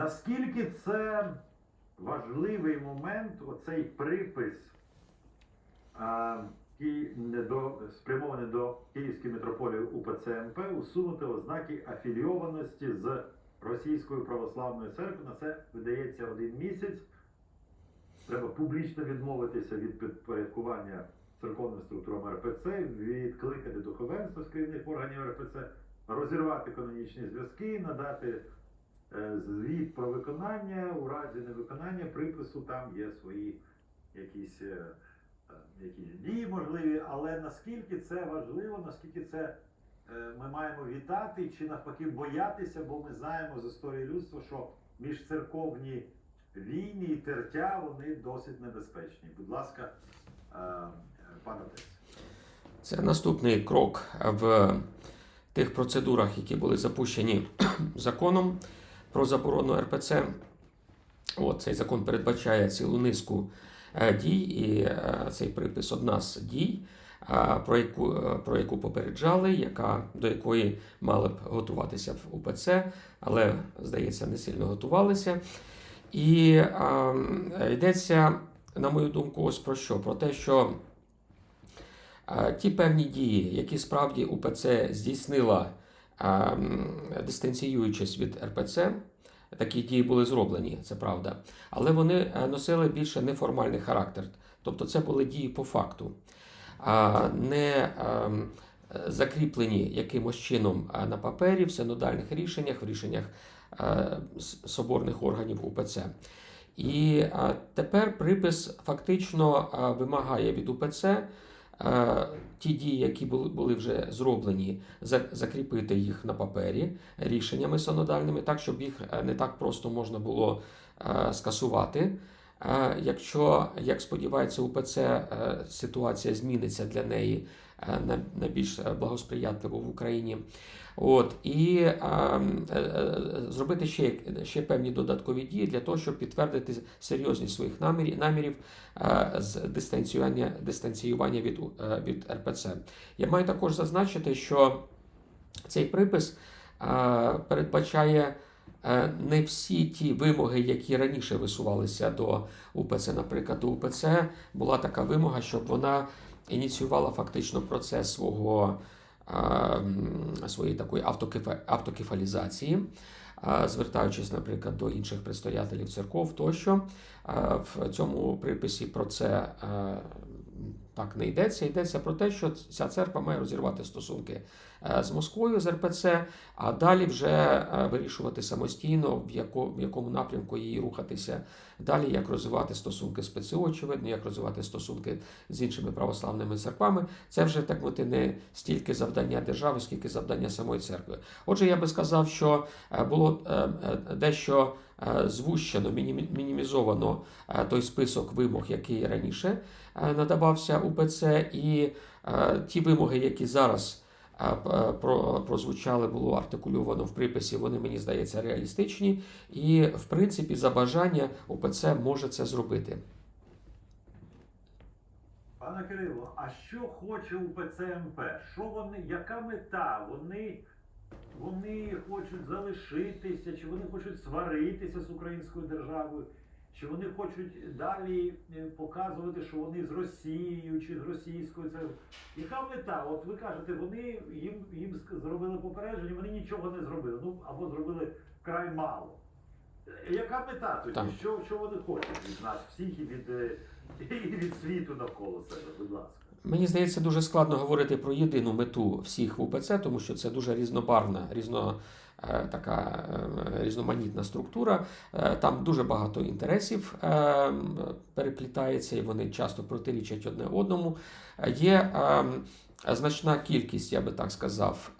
Наскільки це важливий момент, оцей припис, спрямований до Київської митрополії УПЦ МП, усунути ознаки афілійованості з Російською православною церквою. На це видається один місяць. Треба публічно відмовитися від підпорядкування церковним структурам РПЦ, відкликати духовенство з керівних органів РПЦ, розірвати канонічні зв'язки, надати звіт про виконання. У разі невиконання припису там є свої якісь, е, е, якісь дії можливі, але наскільки це важливо, наскільки це е, ми маємо вітати чи навпаки боятися, бо ми знаємо з історії людства, що міжцерковні війни і тертя вони досить небезпечні. Будь ласка, е, е, отець. Це наступний крок в тих процедурах, які були запущені законом про заборону РПЦ. От, цей закон передбачає цілу низку е, дій, і е, цей припис одна з дій, про яку, е, про яку попереджали, яка, до якої мали б готуватися в УПЦ, але, здається, не сильно готувалися. І е, йдеться, на мою думку, ось про що? Про те, що Е, Ті певні дії, які справді УПЦ здійснила, дистанціюючись від РПЦ, такі дії були зроблені, це правда. Але вони е, носили більше неформальний характер. Тобто це були дії по факту, не ем, закріплені якимось чином е, на папері, в синодальних рішеннях, в рішеннях е, соборних органів УПЦ. І тепер припис фактично вимагає від УПЦ ті дії, які були, вже зроблені, закріпити їх на папері рішеннями сонодальними, так, щоб їх е, не так просто можна було е, скасувати. Якщо, як сподівається, УПЦ е, ситуація зміниться для неї е, на, більш е, благосприятливо в Україні. От, і е, е, е, зробити ще, ще певні додаткові дії для того, щоб підтвердити серйозність своїх намірів, намірів з дистанціювання, дистанціювання від, від РПЦ. Я маю також зазначити, що цей припис передбачає не всі ті вимоги, які раніше висувалися до УПЦ. Наприклад, до УПЦ була така вимога, щоб вона ініціювала фактично процес свого. е, Своєї такої автокефа- автокефалізації, е, звертаючись, наприклад, до інших предстоятелів церков тощо. Е, В цьому приписі про це е, так не йдеться. Йдеться про те, що ця церква має розірвати стосунки е, з Москвою, з РПЦ, а далі вже е, вирішувати самостійно, в яко- в якому напрямку її рухатися далі, як розвивати стосунки з ПЦО, очевидно, як розвивати стосунки з іншими православними церквами. Це вже так мовити не стільки завдання держави, скільки завдання самої церкви. Отже, я би сказав, що е, було е, е, дещо е, звущено, мінімізовано е, той список вимог, який раніше е, надавався УПЦ, і е, ті вимоги, які зараз е, е, прозвучали, було артикульовано в приписі, вони мені здається реалістичні, і в принципі за бажання УПЦ може це зробити. Пане Кирило, а що хоче УПЦ МП? Що вони, яка мета? Вони, вони хочуть залишитися, чи вони хочуть сваритися з українською державою, чи вони хочуть далі е, показувати, що вони з Росією чи з російською Це Яка мета? От ви кажете, вони їм, їм зробили попередження, вони нічого не зробили. Ну або зробили вкрай мало. Е, Яка мета тоді? Що, що вони хочуть від нас всіх і від, е, і від світу навколо себе, будь ласка. Мені здається, дуже складно говорити про єдину мету всіх в УПЦ, тому що це дуже різнобарвна, різно, е, така е, різноманітна структура. Е, Там дуже багато інтересів переплітається, і вони часто протирічать одне одному. Є значна кількість, я би так сказав,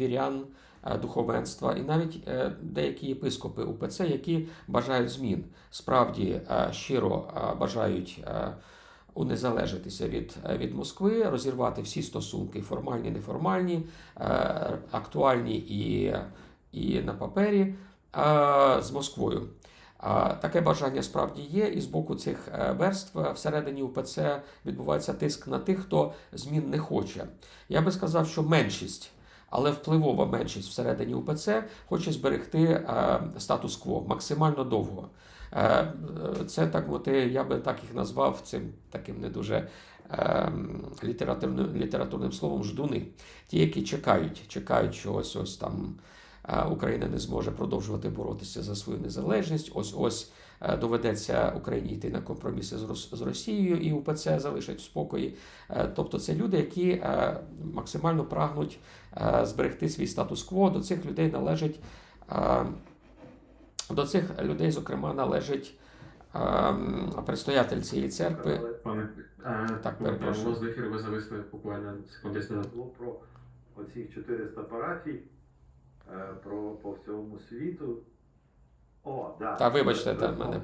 вірян. Духовенства і навіть деякі єпископи УПЦ, які бажають змін, справді щиро бажають унезалежитися від, е, від Москви, розірвати всі стосунки, формальні, неформальні, е, актуальні і, і на папері е, з Москвою. Таке бажання справді є, і з боку цих е, верств е, всередині УПЦ відбувається тиск на тих, хто змін не хоче. Я би сказав, що меншість але впливова меншість всередині УПЦ хоче зберегти е, статус-кво максимально довго. Е, е, Це так мовити, я би так їх назвав цим таким не дуже е, літературним, літературним словом ждуни. Ті, які чекають, чекають, що ось ось там е, Україна не зможе продовжувати боротися за свою незалежність. Ось ось е, доведеться Україні йти на компроміси з Рос- з Росією і УПЦ залишать в спокої. Е, Тобто це люди, які е, максимально прагнуть е, зберегти свій статус-кво. До цих людей належить е, до цих людей, зокрема, належить е, предстоятель цієї церкви. Пане, е, Так, перепрошую. до ви зависли буквально секунд 10 назад. було про оцих 400 парафій е, про по всьому світу. Та, вибачте, Е, та, мене-.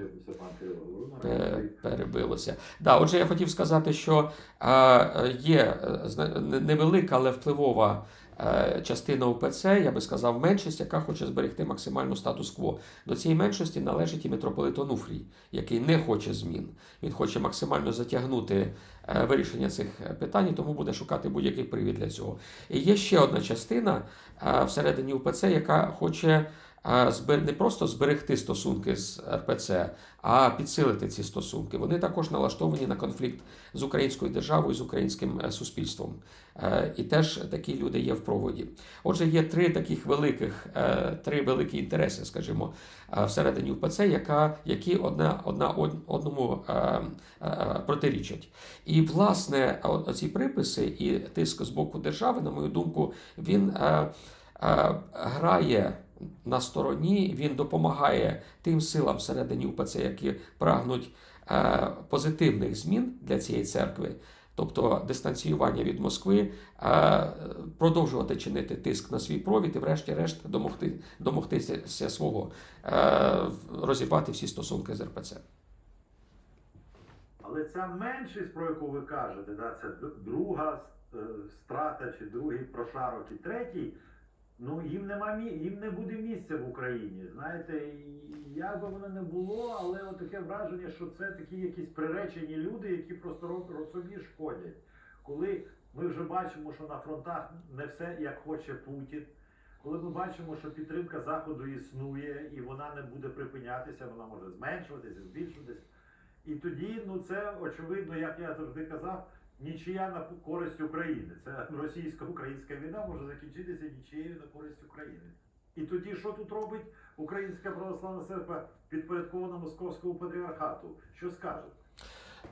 Пе- перебилося. Да, отже, я хотів сказати, що е, є е, невелика, але впливова е, частина УПЦ, я би сказав, меншість, яка хоче зберегти максимально статус-кво. До цієї меншості належить і митрополит Онуфрій, який не хоче змін. Він хоче максимально затягнути е, вирішення цих питань, і тому буде шукати будь-який привід для цього. І є ще одна частина е, всередині УПЦ, яка хоче. Не просто зберегти стосунки з РПЦ, а підсилити ці стосунки. Вони також налаштовані на конфлікт з українською державою, з українським е, суспільством. Е, І теж такі люди є в проводі. Отже, є три таких великих, е, три великі інтереси, скажімо, всередині УПЦ, яка, які одна, одна одному протирічать. І власне оці приписи і тиск з боку держави, на мою думку, він грає на стороні, він допомагає тим силам всередині УПЦ, які прагнуть е, позитивних змін для цієї церкви, тобто дистанціювання від Москви, е, продовжувати чинити тиск на свій провід і, врешті-решт, домогти, домогтися свого, е, розібрати всі стосунки з РПЦ. Але ця меншість, про яку ви кажете, да, це друга е, страта чи другий прошарок і третій, ну їм нема мі- їм не буде місця в Україні. Знаєте, як би воно не було, але таке враження, що це такі якісь приречені люди, які просто собі шкодять. Коли ми вже бачимо, що на фронтах не все як хоче Путін. Коли ми бачимо, що підтримка Заходу існує і вона не буде припинятися, вона може зменшуватися, збільшуватися. І тоді, ну це очевидно, як я завжди казав, нічия на користь України. Це російсько-українська війна може закінчитися нічією на користь України. І тоді що тут робить Українська православна церква підпорядкована Московському патріархату? Що скажете?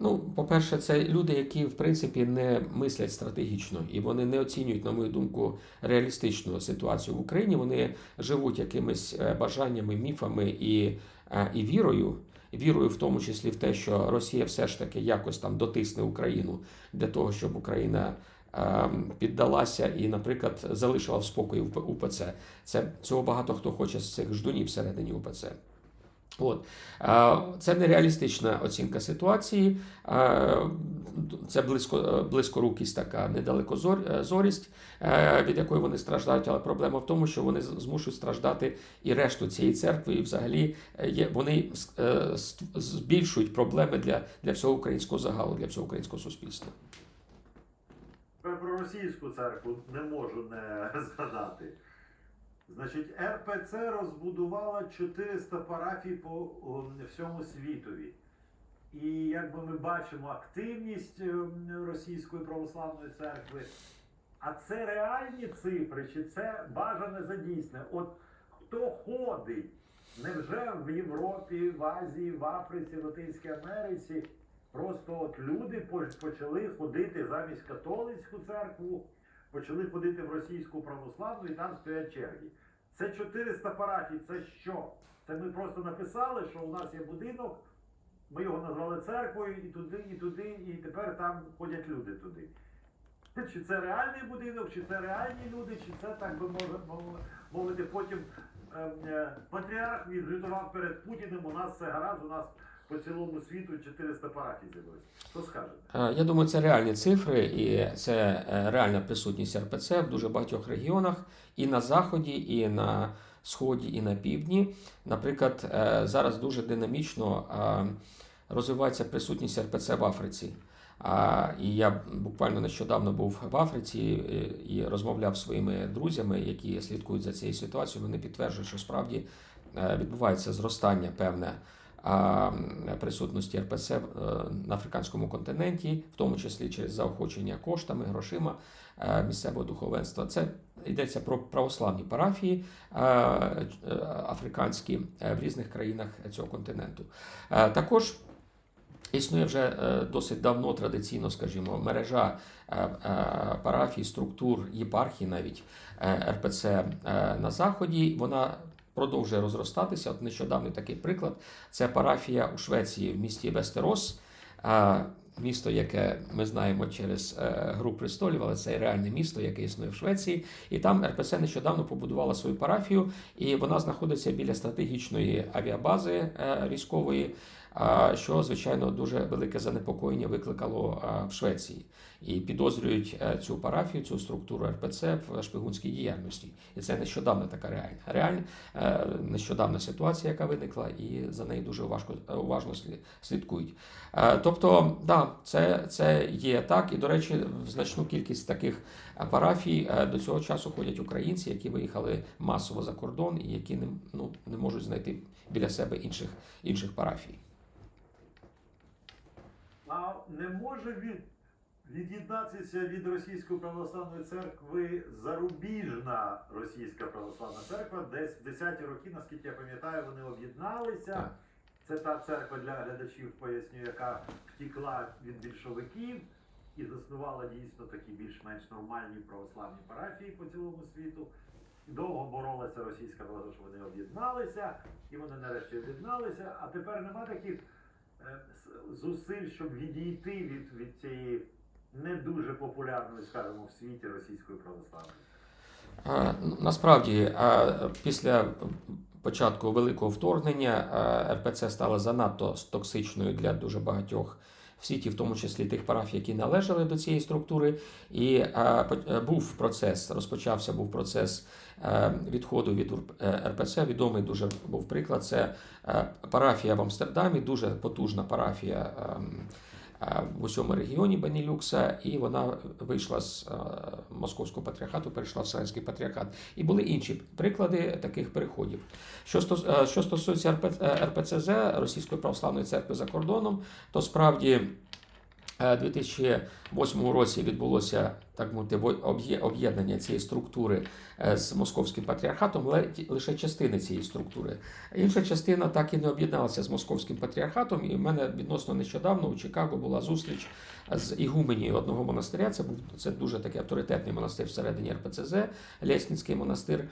Ну, по-перше, це люди, які в принципі не мислять стратегічно і вони не оцінюють, на мою думку, реалістичну ситуацію в Україні. Вони живуть якимись е, бажаннями, міфами і, е, і вірою. Вірою в тому числі в те, що Росія все ж таки якось там дотисне Україну для того, щоб Україна е, піддалася і, наприклад, залишила в спокої УПЦ. Це цього багато хто хоче з цих ждунів всередині УПЦ. От. Це нереалістична оцінка ситуації. Це близько, близькорукість така недалекозорість, е, від якої вони страждають. Але проблема в тому, що вони змушують страждати і решту цієї церкви, і взагалі е, вони е, збільшують проблеми для, для всього українського загалу, для всього українського суспільства. Про російську церкву не можу не згадати. Значить, РПЦ розбудувала 400 парафій по всьому світові. І якби ми бачимо активність ем, Російської православної церкви, а це реальні цифри, чи це бажане за дійсне? От хто ходить? Невже в Європі, в Азії, в Африці, в Латинській Америці просто от люди почали ходити замість католицьку церкву, почали ходити в російську православну і там стоять черги. Це 400 парафій, це що? Це ми просто написали, що у нас є будинок, ми його назвали церквою, і туди, і туди, і тепер там ходять люди туди. Чи це реальний будинок, чи це реальні люди, чи це так би мов- мов- мовити, потім ем, е, патріарх відзвітував перед Путіним, у нас все гаразд, у нас по цілому світу 400 парафій з'явилося. Що скажете? Е, Я думаю, це реальні цифри, і це е, реальна присутність РПЦ в дуже багатьох регіонах і на заході, і на сході, і на півдні. Наприклад, е, зараз дуже динамічно розвивається присутність РПЦ в Африці. А, і я буквально нещодавно був в Африці і, і розмовляв зі своїми друзями, які слідкують за цією ситуацією. Вони підтверджують, що справді відбувається зростання певне присутності РПЦ е, на африканському континенті, в тому числі через заохочення коштами, грошима е, місцевого духовенства. Це йдеться про православні парафії е, африканські в різних країнах цього континенту. Також існує вже досить давно традиційно, скажімо, мережа парафій, структур, єпархій навіть РПЦ на Заході. Вона продовжує розростатися. От нещодавний такий приклад це парафія у Швеції в місті Вестерос. Місто, яке ми знаємо через е, Гру престолів, але це реальне місто, яке існує в Швеції. І там РПЦ нещодавно побудувала свою парафію, і вона знаходиться біля стратегічної авіабази е, військової, що звичайно дуже велике занепокоєння викликало в Швеції. І підозрюють е, цю парафію, цю структуру РПЦ в шпигунській діяльності. І це нещодавна така реальна реальна е, нещодавна ситуація, яка виникла, і за нею дуже важко уважно слі- слідкують. Е, Тобто, да, це, це є так. І, до речі, в значну кількість таких парафій до цього часу ходять українці, які виїхали масово за кордон і які не, ну, не можуть знайти біля себе інших, інших парафій. А не може від, від'єднатися від Російської православної церкви зарубіжна Російська православна церква, десь в 10-ті роки, наскільки я пам'ятаю, вони об'єдналися. Це та церква для глядачів, поясню, яка втікла від більшовиків і заснувала дійсно такі більш-менш нормальні православні парафії по цілому світу. Довго боролася російська влада, що вони об'єдналися, і вони нарешті об'єдналися. А тепер нема таких зусиль, щоб відійти від, від цієї не дуже популярної, скажімо, в світі російської православної. Е, Насправді, е, після початку великого вторгнення е, РПЦ стала занадто токсичною для дуже багатьох в світі, в тому числі тих парафій, які належали до цієї структури. І е, е, був процес, розпочався був процес е, відходу від УРП- е, РПЦ. Відомий дуже був приклад. Це е, парафія в Амстердамі, дуже потужна парафія. е, в усьому регіоні Бенілюкса, і вона вийшла з е, московського патріархату, перейшла в Вселенський патріархат. І були інші приклади таких переходів. Що, е, що стосується РП, е, РПЦЗ, Російської православної церкви за кордоном, то справді. е, 2008 році відбулося так мовити об'єднання цієї структури е, з московським патріархатом, лише частини цієї структури. Інша частина так і не об'єдналася з московським патріархатом. І в мене відносно нещодавно у Чикаго була зустріч з ігуменією одного монастиря. Це був це дуже такий авторитетний монастир всередині РПЦЗ, Лєснінський монастир.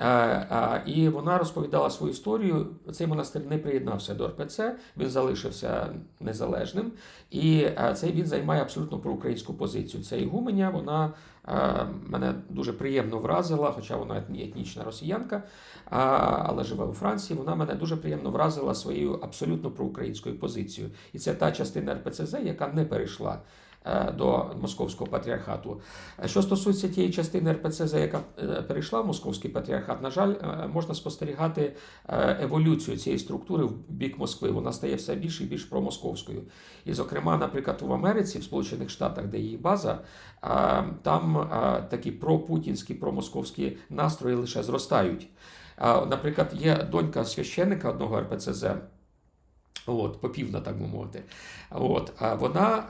Е, І вона розповідала свою історію. Цей монастир не приєднався до РПЦ, він залишився незалежним. І е, цей він займає абсолютно проукраїнську позицію. Ця ігуменя, вона е, мене дуже приємно вразила, хоча вона етнічна росіянка, але живе у Франції. Вона мене дуже приємно вразила своєю абсолютно проукраїнською позицією. І це та частина РПЦЗ, яка не перейшла. Е, До московського патріархату. Е, Що стосується тієї частини РПЦЗ, яка е, перейшла в московський патріархат, на жаль, можна спостерігати еволюцію цієї структури в бік Москви. Вона стає все більше і більш промосковською. І, зокрема, наприклад, в Америці, в Сполучених Штатах, де її база, там такі пропутінські, промосковські настрої лише зростають. Наприклад, є донька священника одного РПЦЗ. От, попівна, так би мовити. От, вона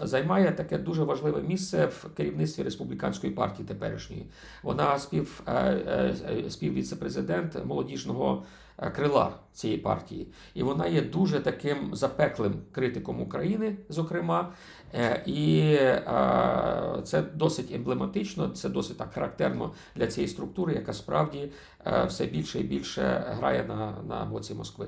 займає таке дуже важливе місце в керівництві республіканської партії теперішньої. Вона спів, е, е, співвіцепрезидент молодіжного е, крила цієї партії. І вона є дуже таким запеклим критиком України, зокрема. І це досить емблематично, це досить так характерно для цієї структури, яка справді все більше і більше грає на, на боці Москви.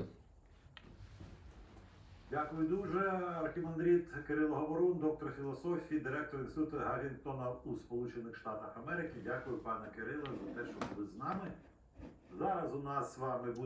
Дякую дуже. Архімандрит Кирило Говорун, доктор філософії, директор інституту Гаррінгтона у Сполучених Штатах Америки. Дякую, пане Кирило, за те, що були з нами. Зараз у нас з вами буде.